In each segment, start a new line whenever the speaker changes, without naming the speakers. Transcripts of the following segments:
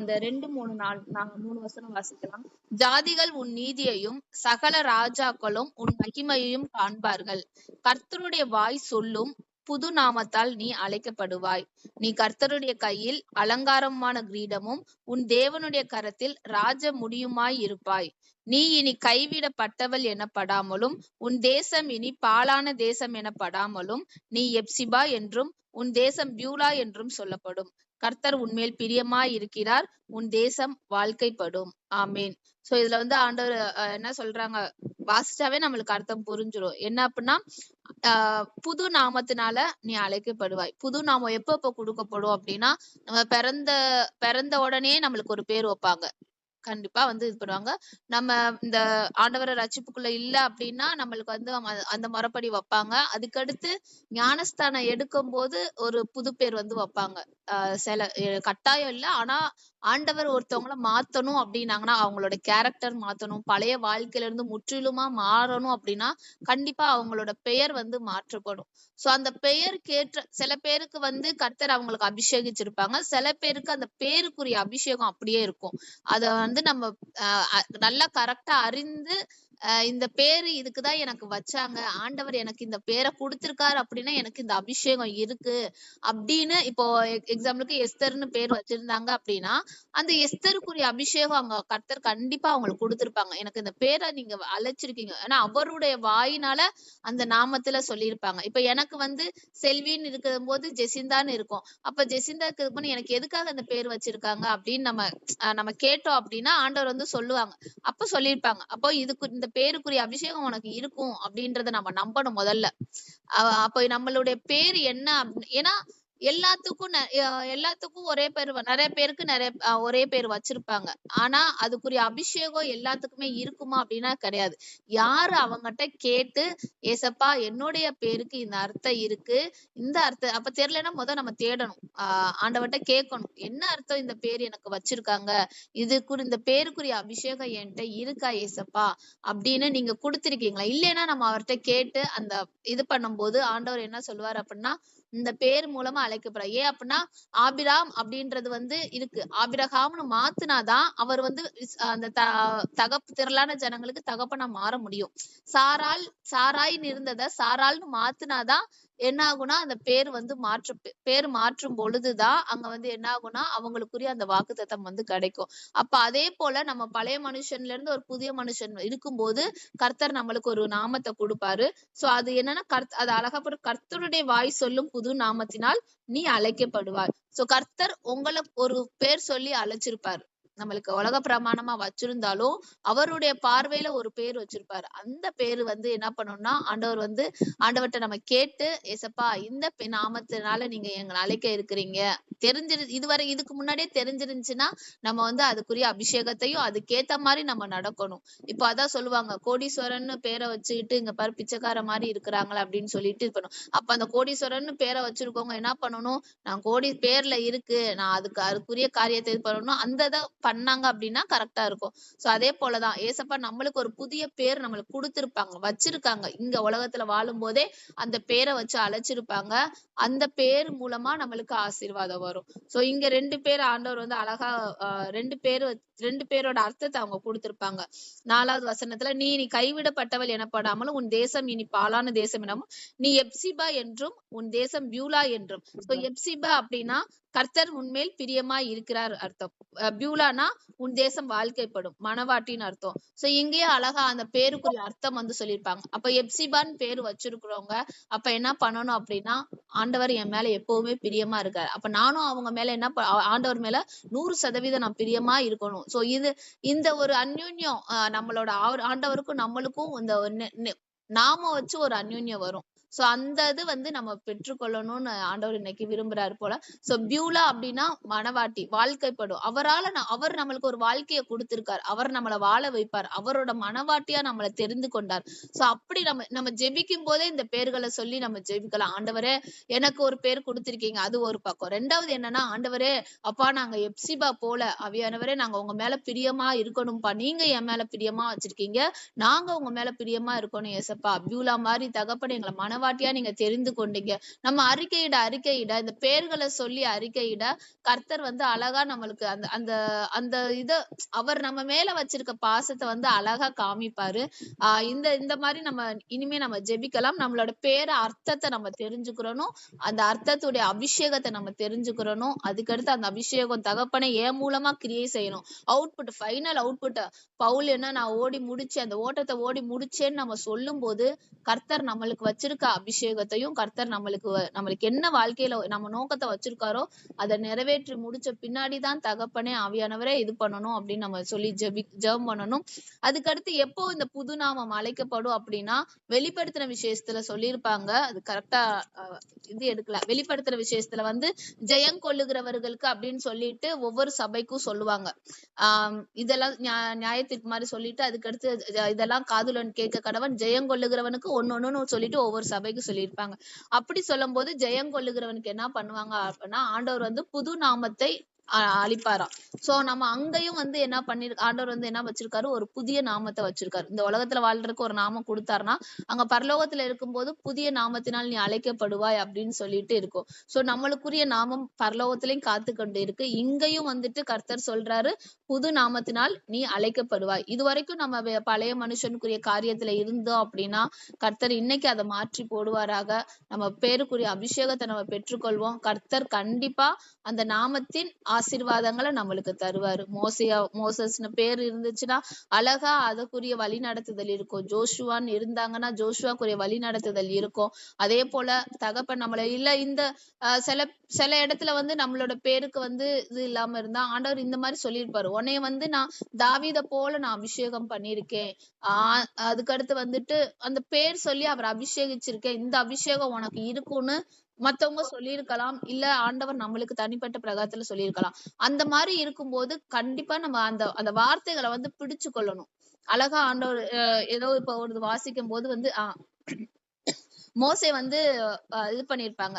அந்த ரெண்டு மூணு நாள் நாங்க மூணு வசனம் வாசிக்கலாம். ஜாதிகள் உன் நீதியையும் சகல ராஜாக்களும் உன் மகிமையையும் காண்பார்கள். கர்த்தருடைய வாய் சொல்லும் புது நாமத்தால் நீ அழைக்கப்படுவாய். நீ கர்த்தருடைய கையில் அலங்காரமான கிரீடமும் உன் தேவனுடைய கரத்தில் ராஜ முடியுமாய் இருப்பாய். நீ இனி கைவிடப்பட்டவள் எனப்படாமலும் உன் தேசம் இனி பாலான தேசம் எனப்படாமலும் நீ எப்சிபா என்றும் உன் தேசம் பியூலா என்றும் சொல்லப்படும். கர்த்தர் உன்மேல் பிரியமாய் இருக்கிறார் உன் தேசம் வாழ்க்கைப்படும். ஆமேன். சோ இதுல வந்து ஆண்டவர் என்ன சொல்றாங்க? வாசிச்சாவே நம்மளுக்கு அர்த்தம் புரிஞ்சிடும் என்ன அப்படின்னா ஆஹ் புது நாமத்தினால நீ அழைக்கப்படுவாய். புது நாமம் எப்ப எப்ப கொடுக்கப்படும் அப்படின்னா நம்ம பிறந்த பிறந்த உடனே நம்மளுக்கு ஒரு பேர் வைப்பாங்க. கண்டிப்பா வந்து இது பண்ணுவாங்க. நம்ம இந்த ஆண்டவர ரட்சிப்புக்குள்ள இல்ல அப்படின்னா நம்மளுக்கு வந்து அந்த முறைப்படி வைப்பாங்க. அதுக்கடுத்து ஞானஸ்தானம் எடுக்கும் போது ஒரு புது பேர் வந்து வைப்பாங்க. சில கட்டாயம் இல்ல. ஆனா ஆண்டவர் ஒருத்தவங்கள மாத்தணும் அப்படின்னாங்கன்னா அவங்களோட கேரக்டர் மாத்தணும். பழைய வாழ்க்கையில இருந்து முற்றிலுமா மாறணும் அப்படின்னா கண்டிப்பா அவங்களோட பெயர் வந்து மாற்றப்படும். சோ அந்த பெயர் கேட்ட சில பேருக்கு வந்து கர்த்தர் அவங்களுக்கு அபிஷேகிச்சிருப்பாங்க. சில பேருக்கு அந்த பேருக்குரிய அபிஷேகம் அப்படியே இருக்கும். அத வந்து நம்ம நல்லா கரெக்டா அறிந்து இந்த பேரு இதுக்குதான் எனக்கு வச்சாங்க. ஆண்டவர் எனக்கு இந்த பேரை கொடுத்திருக்காரு அப்படின்னா எனக்கு இந்த அபிஷேகம் இருக்கு அப்படின்னு இப்போ எக்ஸாம்பிளுக்கு எஸ்தர்னு பேர் வச்சிருந்தாங்க அப்படின்னா அந்த எஸ்தருக்குரிய அபிஷேகம் அவங்க கர்த்தர் கண்டிப்பா அவங்களுக்கு கொடுத்திருப்பாங்க. எனக்கு இந்த பேரை நீங்க அழைச்சிருக்கீங்க. ஏன்னா அவருடைய வாயினால அந்த நாமத்துல சொல்லியிருப்பாங்க. இப்ப எனக்கு வந்து செல்வின்னு இருக்கிற போது ஜெசிந்தான்னு இருக்கும். அப்ப ஜெசிந்தா இருக்கிறது எனக்கு எதுக்காக அந்த பேர் வச்சிருக்காங்க அப்படின்னு நம்ம அஹ் நம்ம கேட்டோம் அப்படின்னா ஆண்டவர் வந்து சொல்லுவாங்க. அப்ப சொல்லியிருப்பாங்க. அப்போ இதுக்கு இந்த பேருக்குரிய அபிஷேகம் உனக்கு இருக்கும் அப்படின்றத நம்ம நம்பணும் முதல்ல. அப்ப நம்மளுடைய பேர் என்ன அப்படி- ஏன்னா எல்லாத்துக்கும் நெ- அஹ் எல்லாத்துக்கும் ஒரே பேர் வ- நிறைய பேருக்கு நிறைய அஹ் ஒரே பேர் வச்சிருப்பாங்க. ஆனா அதுக்குரிய அபிஷேகம் எல்லாத்துக்குமே இருக்குமா அப்படின்னா கிடையாது. யாரு அவங்ககிட்ட கேட்டு ஏசப்பா என்னுடைய பேருக்கு இந்த அர்த்தம் இருக்கு. இந்த அர்த்தம் அப்ப தெரியலன்னா முத நம்ம தேடணும். ஆஹ் ஆண்டவர்கிட்ட கேட்கணும். என்ன அர்த்தம் இந்த பேர் எனக்கு வச்சிருக்காங்க? இதுக்கு இந்த பேருக்குரிய அபிஷேகம் என்கிட்ட இருக்கா ஏசப்பா? அப்படின்னு நீங்க கொடுத்திருக்கீங்களா? இல்லைன்னா நம்ம அவர்ட்ட கேட்டு அந்த இது பண்ணும்போது ஆண்டவர் என்ன சொல்லுவார் அப்படின்னா இந்த பேர் மூலமா அழைக்கப்படுறார் ஏன் அப்படின்னா ஆபிராம் அப்படின்றது வந்து இருக்கு. ஆபிரகாம்னு மாத்துனாதான் அவர் வந்து அந்த த- தகப்பு திரளான ஜனங்களுக்கு தகப்பனா மாற முடியும். சாரால் சாராய்ன்னு இருந்ததை சாரால்னு மாத்துனாதான் என்ன ஆகும்னா அந்த பேர் வந்து மாற்று பேர் மாற்றும் பொழுதுதான் அங்க வந்து என்ன ஆகும்னா அவங்களுக்குரிய அந்த வாக்குத்தத்தம் வந்து கிடைக்கும். அப்ப அதே போல நம்ம பழைய மனுஷன்ல இருந்து ஒரு புதிய மனுஷன் இருக்கும்போது கர்த்தர் நம்மளுக்கு ஒரு நாமத்தை கொடுப்பாரு. சோ அது என்னன்னா கர்த் அது அழகா கர்த்தருடைய வாய் சொல்லும் புது நாமத்தினால் நீ அழைக்கப்படுவாய். சோ கர்த்தர் உங்களை ஒரு பேர் சொல்லி அழைச்சிருப்பாரு. நம்மளுக்கு உலக பிரமாணமா வச்சிருந்தாலும் அவருடைய பார்வையில ஒரு பேர் வச்சிருப்பாரு. அந்த பேரு வந்து என்ன பண்ணணும்னா ஆண்டவர் வந்து ஆண்டவர்கிட்ட நம்ம கேட்டு ஏசப்பா இந்த பெ- நாமத்தினால நீங்க எங்களை அழைக்க இருக்கிறீங்க. தெரிஞ்சிரு இதுவரை இதுக்கு முன்னாடியே தெரிஞ்சிருந்துச்சுன்னா நம்ம வந்து அதுக்குரிய அபிஷேகத்தையும் அதுக்கேத்த மாதிரி நம்ம நடக்கணும். இப்போ அதான் சொல்லுவாங்க கோடீஸ்வரன் பேரை வச்சுக்கிட்டு இங்க பாரு பிச்சைக்கார மாதிரி இருக்கிறாங்களா அப்படின்னு சொல்லிட்டு இது பண்ணும். அப்ப அந்த கோடீஸ்வரன் பேரை வச்சிருக்கவங்க என்ன பண்ணணும்? நான் கோடி பேர்ல இருக்கு நான் அதுக்கு அதுக்குரிய காரியத்தை இது பண்ணணும். அந்த இதை பண்ணாங்க அப்படின்னா கரெக்டா இருக்கும். சோ அதே போலதான் ஏசப்பா நம்மளுக்கு ஒரு புதிய பேர் நம்மளுக்கு கொடுத்திருப்பாங்க வச்சிருக்காங்க. இங்க உலகத்துல வாழும் போதே அந்த பேரை வச்சு அழைச்சிருப்பாங்க. அந்த பேர் மூலமா நம்மளுக்கு ஆசீர்வாதம் வரும். சோ இங்க ரெண்டு பேர் ஆண்டவர் வந்து அழகா ஆஹ் ரெண்டு பேர் ரெண்டு பேரோட அர்த்தத்தை அவங்க கொடுத்திருப்பாங்க. நாலாவது வசனத்துல நீ நீ கைவிடப்பட்டவள் எனப்படாமலும் உன் தேசம் இனி பாலான தேசம் எனவும் நீ எப்சிபா என்றும் உன் தேசம் பியூலா என்றும். சோ எப்சிபா அப்படின்னா கர்த்தர் உன்மேல் பிரியமாய் இருக்கிறார் அர்த்தம். அஹ் பியூலானா உன் தேசம் வாழ்க்கைப்படும். மனவாட்டின்னு அர்த்தம். சோ இங்கேயே அழகா அந்த பேருக்குரிய அர்த்தம் வந்து சொல்லியிருப்பாங்க. அப்ப எப்சிபான் பேரு வச்சிருக்கிறவங்க அப்ப என்ன பண்ணணும் அப்படின்னா ஆண்டவர் என் மேல எப்பவுமே பிரியமா இருக்காரு. அப்ப நானும் அவங்க மேல என்ன ப- ஆண்டவர் மேல நூறு சதவீதம் நான் பிரியமா இருக்கணும். சோ இது இந்த ஒரு அந்யோன்யம் ஆஹ் நம்மளோட ஆண்டவருக்கும் நம்மளுக்கும் இந்த நெ- நாம வச்சு ஒரு அந்யோன்யம் வரும். சோ அந்த இது வந்து நம்ம பெற்றுக்கொள்ளணும்னு ஆண்டவர் இன்னைக்கு விரும்புறாரு போல. சோ பியூலா அப்படின்னா மனவாட்டி வாழ்க்கைப்படும். அவரால அவர் நம்மளுக்கு ஒரு வாழ்க்கையை கொடுத்திருக்கார். அவர் நம்மளை வாழ வைப்பார். அவரோட மனவாட்டியா நம்மளை தெரிந்து கொண்டார். சோ அப்படி நம்ம நம்ம ஜெபிக்கும் போதே இந்த பேர்களை சொல்லி நம்ம ஜெபிக்கலாம். ஆண்டவரே எனக்கு ஒரு பேர் கொடுத்திருக்கீங்க. அது ஒரு பக்கம். ரெண்டாவது என்னன்னா ஆண்டவரே அப்பா நாங்க எப்சிபா போல அவியானவரே நாங்க உங்க மேல பிரியமா இருக்கணும்ப்பா நீங்க என் மேல பிரியமா வச்சிருக்கீங்க. நாங்க உங்க மேல பிரியமா இருக்கணும் ஏசப்பா. பியூலா மாதிரி தகப்பன் எங்களை மனவாட்டியா நீங்க தெரிந்து கொண்டீங்க. நம்ம அறிக்கையிட அறிக்கையிட இந்த பேர்களை சொல்லி அறிக்கையிட கர்த்தர் வந்து அழகா நம்மளுக்கு அந்த அந்த அந்த இத அவர் நம்ம மேல வச்சிருக்க பாசத்தை வந்து அழகா காமிப்பாரு. ஆஹ் இந்த இந்த மாதிரி நம்ம இனிமே நம்ம ஜெபிக்கலாம். நம்மளோட பேர அர்த்தத்தை நம்ம தெரிஞ்சுக்கிறணும். அந்த அர்த்தத்துடைய அபிஷேகத்தை நம்ம தெரிஞ்சுக்கிறணும். அதுக்கடுத்து அந்த அபிஷேகம் தகப்பனை ஏன் மூலமா கிரியேட் செய்யணும். அவுட்புட் ஃபைனல் அவுட்புட் பவுல் என்ன நான் ஓடி முடிச்சேன் அந்த ஓட்டத்தை ஓடி முடிச்சேன்னு நம்ம சொல்லும் போது கர்த்தர் நம்மளுக்கு வச்சிருக்க அபிஷேகத்தையும் கர்த்தர் நம்மளுக்கு நம்மளுக்கு என்ன வாழ்க்கையில நம்ம நோக்கத்தை வச்சிருக்காரோ அதை நிறைவேற்றி முடிச்ச பின்னாடிதான் தகப்பனே ஆவியானவரே இது பண்ணணும் அப்படின்னு நம்ம சொல்லி ஜெபி ஜெபம் பண்ணணும். அதுக்கடுத்து எப்போ இந்த புது நாமம் அழைக்கப்படும் அப்படின்னா வெளிப்படுத்தின விஷயத்துல சொல்லியிருப்பாங்க. அது கரெக்டா இது எடுக்கல. வெளிப்படுத்துற விஷயத்துல வந்து ஜெயம் கொள்ளுகிறவர்களுக்கு அப்படின்னு சொல்லிட்டு ஒவ்வொரு சபைக்கும் சொல்லுவாங்க. ஆஹ் இதெல்லாம் நியாயத்திற்கு மாதிரி சொல்லிட்டு அதுக்கடுத்து இதெல்லாம் காதுலன் கேட்க கடவன் ஜெயம் கொள்ளுகிறவனுக்கு ஒன்னொன்னு ஒண்ணுன்னு சொல்லிட்டு ஒவ்வொரு சபைக்கு சொல்லியிருப்பாங்க. அப்படி சொல்லும் போது ஜெயம் கொள்ளுகிறவனுக்கு என்ன பண்ணுவாங்க அப்படின்னா ஆண்டவர் வந்து புது நாமத்தை அழிப்பாரா சோ நம்ம அங்கேயும் வந்து என்ன பண்ணிரு ஆண்டவர் வந்து என்ன வச்சிருக்காரு? ஒரு புதிய நாமத்தை வச்சிருக்காரு. இந்த உலகத்துல வாழ்றதுக்கு ஒரு நாமம் கொடுத்தாருன்னா அங்க பரலோகத்துல இருக்கும்போது புதிய நாமத்தினால் நீ அழைக்கப்படுவாய் அப்படின்னு சொல்லிட்டு இருக்கும். சோ நம்மளுக்குரிய நாமம் பரலோகத்திலையும் காத்து கொண்டு இருக்கு. இங்கேயும் வந்துட்டு கர்த்தர் சொல்றாரு புது நாமத்தினால் நீ அழைக்கப்படுவாய். இது வரைக்கும் நம்ம பழைய மனுஷனுக்குரிய காரியத்துல இருந்தோம் அப்படின்னா கர்த்தர் இன்னைக்கு அதை மாற்றி போடுவாராக. நம்ம பேருக்குரிய அபிஷேகத்தை நம்ம பெற்றுக்கொள்வோம். கர்த்தர் கண்டிப்பா அந்த நாமத்தின் ஆசீர்வாதங்களை நம்மளுக்கு தருவாரு. மோசையா மோசஸ்னு பேர் இருந்துச்சுன்னா அழகா அதற்குரிய வழி நடத்துதல் இருக்கும். ஜோஷுவான்னு இருந்தாங்கன்னா ஜோஷுவாக்குரிய வழி நடத்துதல் இருக்கும். அதே போல தகப்பன் நம்மள இல்ல இந்த ஆஹ் சில சில இடத்துல வந்து நம்மளோட பேருக்கு வந்து இது இல்லாம இருந்தா ஆண்டவர் இந்த மாதிரி சொல்லியிருப்பாரு. உன்னைய வந்து நான் தாவீத போல நான் அபிஷேகம் பண்ணியிருக்கேன். ஆஹ் அதுக்கடுத்து வந்துட்டு அந்த பேர் சொல்லி அவர் அபிஷேகிச்சிருக்கேன். இந்த அபிஷேகம் உனக்கு இருக்கும்னு மத்தவங்க சொல்லியிருக்கலாம் இல்ல ஆண்டவர் நம்மளுக்கு தனிப்பட்ட பிரகாரத்துல சொல்லியிருக்கலாம். அந்த மாதிரி இருக்கும்போது கண்டிப்பா நம்ம அந்த அந்த வார்த்தைகளை வந்து பிடிச்சு கொள்ளணும் அழகா ஆண்டவர் ஏதோ இப்ப ஒரு வாசிக்கும் போது வந்து ஆஹ் மோசே வந்து இது பண்ணிருப்பாங்க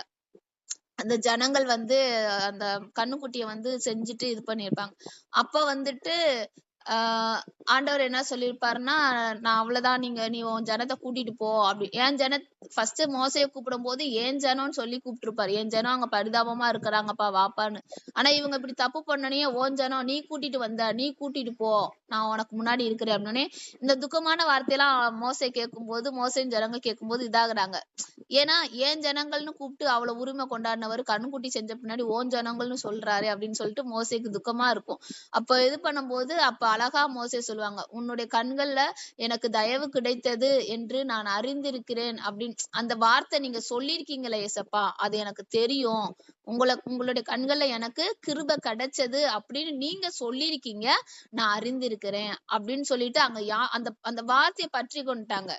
அந்த ஜனங்கள் வந்து அந்த கண்ணுக்குட்டிய வந்து செஞ்சுட்டு இது பண்ணிருப்பாங்க அப்ப வந்துட்டு ஆஹ் ஆண்டவர் என்ன சொல்லியிருப்பாருன்னா நான் அவ்வளவுதான் நீங்க நீ உன் ஜனத்தை கூட்டிட்டு போ அப்படி. ஏன் ஜன ஃபர்ஸ்ட் மோசைய கூப்பிடும் போது ஏன் ஜனம்னு சொல்லி கூப்பிட்டுருப்பாரு. என் ஜனம் அங்க பரிதாபமா இருக்கிறாங்கப்பா வாப்பான்னு. ஆனா இவங்க இப்படி தப்பு பண்ணனே ஓன் ஜனம் நீ கூட்டிட்டு வந்த நீ கூட்டிட்டு போ. நான் உனக்கு முன்னாடி இருக்கிறேன். அப்படின்னே இந்த துக்கமான வார்த்தையெல்லாம் மோசை கேட்கும்போது மோசையின் ஜனங்க கேட்கும்போது இதாகுறாங்க. ஏன்னா ஏன் ஜனங்கள்னு கூப்பிட்டு அவ்வளவு உரிமை கொண்டாடினவர் கண்ணுக்குட்டி செஞ்ச பின்னாடி ஓன் ஜனங்கள்னு சொல்றாரு அப்படின்னு சொல்லிட்டு மோசைக்கு துக்கமா இருக்கும். அப்ப இது பண்ணும்போது அப்ப அழகா மோசை சொல்லுவாங்க உன்னுடைய கண்கள்ல எனக்கு தயவு கிடைத்தது என்று நான் அறிந்திருக்கிறேன் அப்படின்னு அந்த வார்த்தை நீங்க சொல்லியிருக்கீங்களே ஏசப்பா அது எனக்கு தெரியும். உங்களை உங்களுடைய கண்கள்ல எனக்கு கிருப கிடைச்சது அப்படின்னு நீங்க சொல்லியிருக்கீங்க. நான் அறிந்திருக்கிறேன் அப்படின்னு சொல்லிட்டு அங்க யா அந்த அந்த வார்த்தையை பற்றி கொண்டுட்டாங்க.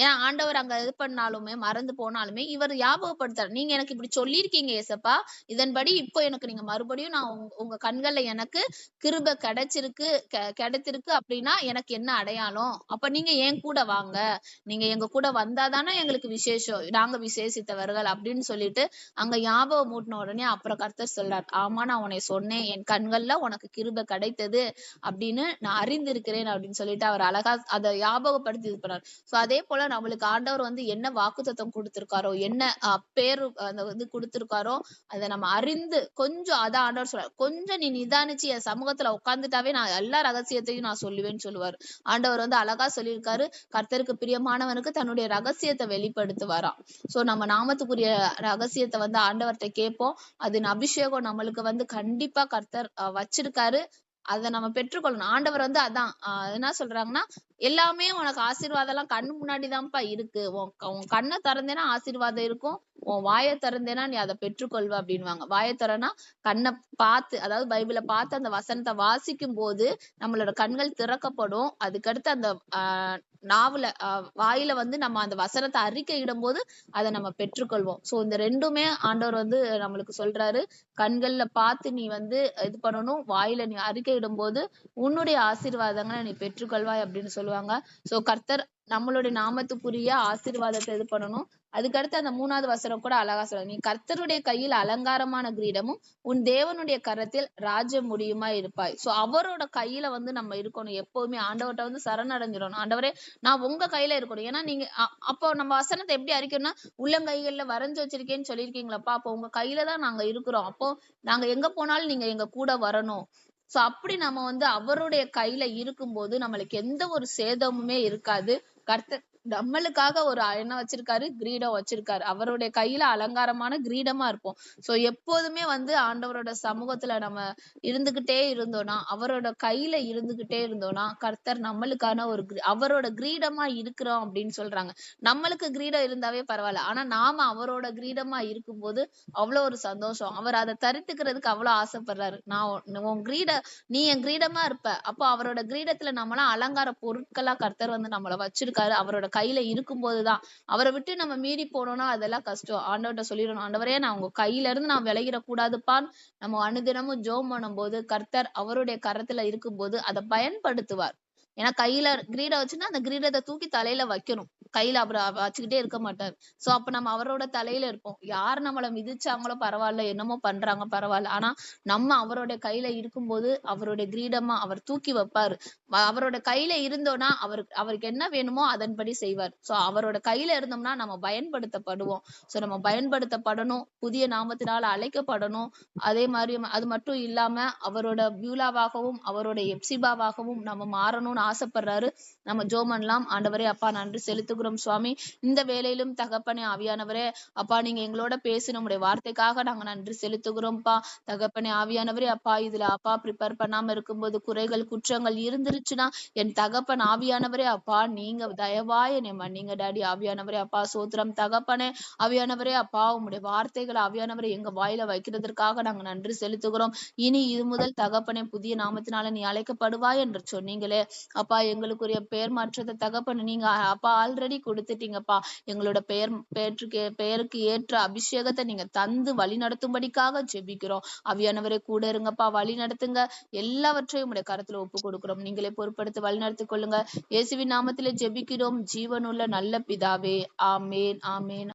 ஏன்னா ஆண்டவர் அங்க இது பண்ணாலுமே மறந்து போனாலுமே இவர் ஞாபகப்படுத்தார் நீங்க எனக்கு இப்படி சொல்லியிருக்கீங்க ஏசப்பா. இதன்படி இப்போ எனக்கு நீங்க மறுபடியும் நான் உங்க- உங்க கண்கள்ல எனக்கு கிருப கிடைச்சிருக்கு கெ- கிடைத்திருக்கு அப்படின்னா எனக்கு என்ன அடையாளம்? அப்ப நீங்க என் கூட வாங்க? நீங்க எங்க கூட வந்தாதானே எங்களுக்கு விசேஷம். நாங்க விசேஷித்தவர்கள் அப்படின்னு சொல்லிட்டு அங்க ஞாபகம் மூட்டின உடனே அப்புறம் கர்த்தர் சொல்றார் ஆமா நான் உன்னை சொன்னேன். என் கண்கள்ல உனக்கு கிருப கிடைத்தது அப்படின்னு நான் அறிந்திருக்கிறேன் அப்படின்னு சொல்லிட்டு அவர் அழகா அதை ஞாபகப்படுத்தி இது பண்ணார். சோ அதே போல நம்மளுக்கு ஆண்டவர் வந்து என்ன வாக்குத்தத்தம் கொடுத்திருக்காரோ என்ன அஹ், பேரு அந்த வந்து கொடுத்திருக்காரோ அதை நம்ம அறிந்து கொஞ்சம் அதான் ஆண்டவர் சொல்றார். கொஞ்சம் நீ நிதானிச்சு என் சமூகத்துல உட்காந்துட்டாவே நான் எல்லா ரகசியத்தையும் நான் சொல்லுவேன்னு சொல்லுவார். ஆண்டவர் வந்து அழகா சொல்லியிருக்காரு கர்த்தருக்கு பிரியமானவனுக்கு தன்னுடைய ரகசியத்தை வெளிப்படுத்துவாராம். சோ நம்ம நாமத்துக்குரிய ரகசியத்தை வந்து ஆண்டவர்கிட்ட கேட்போம். அதன் அபிஷேகம் நம்மளுக்கு வந்து கண்டிப்பா கர்த்தர் வச்சிருக்காரு. அதை நம்ம பெற்றுக்கொள்ளணும். ஆண்டவர் வந்து அதான் என்ன சொல்றாங்கன்னா எல்லாமே உனக்கு ஆசீர்வாதம் எல்லாம் கண்ணு முன்னாடிதான்ப்பா இருக்கு. உன் உன் கண்ணை திறந்தேன்னா ஆசீர்வாதம் இருக்கும். உன் வாயை திறந்தேனா நீ அதை பெற்றுக்கொள்வ அப்படின்னுவாங்க. வாயை திறனா கண்ணை பார்த்து அதாவது பைபிளை பார்த்து அந்த வசனத்தை வாசிக்கும் போது நம்மளோட கண்கள் திறக்கப்படும். அதுக்கடுத்து அந்த ஆஹ் நாவுல ஆஹ் வாயில வந்து நம்ம அந்த வசனத்தை அறிக்கையிடும் போது அதை நம்ம பெற்றுக்கொள்வோம். சோ இந்த ரெண்டுமே ஆண்டவர் வந்து நம்மளுக்கு சொல்றாரு. கண்கள்ல பார்த்து நீ வந்து இது பண்ணணும் வாயில நீ அறிக்கையிடும் போது உன்னுடைய ஆசீர்வாதங்களை நீ பெற்றுக்கொள்வாய் அப்படின்னு சொல்லுவாங்க. சோ கர்த்தர் நம்மளுடைய நாமத்துக்குரிய ஆசீர்வாதத்தை இது பண்ணணும். அதுக்கடுத்து அந்த மூணாவது வசனம் கூட அழகா சொல்றாங்க நீ கர்த்தருடைய கையில் அலங்காரமான கிரீடமும் உன் தேவனுடைய கரத்தில் ராஜ முடியுமா இருப்பாய். சோ அவரோட கையில வந்து நம்ம இருக்கணும். எப்பவுமே ஆண்டவர்கிட்ட வந்து சரணடைஞ்சிடணும். ஆண்டவரே நான் உங்க கையில இருக்கணும். ஏன்னா நீங்க அப்போ நம்ம வசனத்தை எப்படி அறிக்கணும்னா உள்ளங்கைகள்ல வரைஞ்சு வச்சிருக்கேன்னு சொல்லியிருக்கீங்களப்பா. அப்போ உங்க கையில தான் நாங்க இருக்கிறோம். அப்போ நாங்க எங்க போனாலும் நீங்க எங்க கூட வரணும். சோ அப்படி நம்ம வந்து அவருடைய கையில இருக்கும்போது நம்மளுக்கு எந்த ஒரு சேதமுமே இருக்காது. கர்த்தர் நம்மளுக்காக ஒரு என்ன வச்சிருக்காரு? கிரீடம் வச்சிருக்காரு. அவருடைய கையில அலங்காரமான கிரீடமா இருப்போம் சோ எப்போதுமே வந்து ஆண்டவரோட சமூகத்துல நம்ம இருந்துகிட்டே இருந்தோம்னா அவரோட கையில இருந்துகிட்டே இருந்தோம்னா கர்த்தர் நம்மளுக்கான ஒரு அவரோட கிரீடமா இருக்கிறோம் அப்படின்னு சொல்றாங்க. நம்மளுக்கு கிரீடம் இருந்தாவே பரவாயில்ல. ஆனா நாம அவரோட கிரீடமா இருக்கும்போது அவ்வளவு ஒரு சந்தோஷம். அவர் அதை தரித்துக்கிறதுக்கு அவ்வளவு ஆசைப்படுறாரு. நான் உன் உன் கிரீட நீ என் கிரீடமா இருப்ப. அப்போ அவரோட கிரீடத்துல நம்மளாம் அலங்கார பொருட்களா கர்த்தர் வந்து நம்மள வச்சிருக்காரு. அவரோட கையில இருக்கும்போதுதான். அவரை விட்டு நம்ம மீறி போனோம்னா அதெல்லாம் கஷ்டம். ஆண்டவர்கிட்ட சொல்லிடணும் ஆண்டவரே நான் உங்க கையில இருந்து நான் விலகிடக்கூடாதுப்பான்னு நம்ம அனுதினமும் ஜோம் பண்ணும்போது கர்த்தர் அவருடைய கரத்துல இருக்கும்போது அதை பயன்படுத்துவார். ஏன்னா கையில கிரீடம் வச்சுன்னா அந்த கிரீடத்தை தூக்கி தலையில வைக்கணும். கையில அப்புறம் வச்சுக்கிட்டே இருக்க மாட்டார். சோ அப்ப நம்ம அவரோட தலையில இருப்போம். யார் நம்மளை மிதிச்சாங்களோ பரவாயில்ல என்னமோ பண்றாங்க பரவாயில்ல. ஆனா நம்ம அவரோட கையில இருக்கும்போது அவருடைய கிரீடமா அவர் தூக்கி வைப்பாரு. அவரோட கையில இருந்தோம்னா அவருக்கு அவருக்கு என்ன வேணுமோ அதன்படி செய்வார். சோ அவரோட கையில இருந்தோம்னா நம்ம பயன்படுத்தப்படுவோம். சோ நம்ம பயன்படுத்தப்படணும். புதிய நாமத்தினால அழைக்கப்படணும். அதே மாதிரி அது மட்டும் இல்லாம அவரோட பியூலாவாகவும் அவரோட எப்சிபாவாகவும் நம்ம மாறணும்னு ஆசைப்படுறாரு. நம்ம ஜோமன்லாம் ஆண்டவரே அப்பா நன்றி செலுத்துகிறோம் சுவாமி. இந்த வேலையிலும் தகப்பனே ஆவியானவரே அப்பா நீங்க எங்களோட பேசின நம்முடைய வார்த்தைக்காக நாங்க நன்றி செலுத்துகிறோம்ப்பா தகப்பனே ஆவியானவரே அப்பா இதுல அப்பா ப்ரிப்பேர் பண்ணாம இருக்கும்போது குறைகள் குற்றங்கள் இருந்துருச்சுன்னா என் தகப்பன் ஆவியானவரே அப்பா நீங்க தயவா என்னை மன்னிங்க டாடி. ஆவியானவரே அப்பா சோத்திரம். தகப்பனே ஆவியானவரே அப்பா உங்களுடைய வார்த்தைகளை ஆவியானவரே எங்க வாயில வைக்கிறதற்காக நாங்க நன்றி செலுத்துகிறோம். இனி இது முதல் தகப்பனே புதிய நாமத்தினால நீ அழைக்கப்படுவாய் என்று சொன்னீங்களே. அப்பா எங்களுக்குரிய பெயர் மாற்றத்தை தகப்பன் நீங்க அப்பா ஆல்ரெடி கொடுத்துட்டீங்கப்பா. எங்களோட பெயர் பெயருக்கு பெயருக்கு ஏற்ற அபிஷேகத்தை நீங்க தந்து வழி நடத்தும்படிக்காக ஜெபிக்கிறோம். அவியானவரே கூட இருங்கப்பா வழி நடத்துங்க. எல்லாவற்றையும் உடைய கருத்துல ஒப்பு கொடுக்கிறோம். நீங்களே பொறுப்படுத்தி வழி நடத்திக் கொள்ளுங்க. இயேசுவின் நாமத்திலே ஜெபிக்கிறோம். ஜீவனுள்ள நல்ல பிதாவே. ஆமேன் ஆமேன்.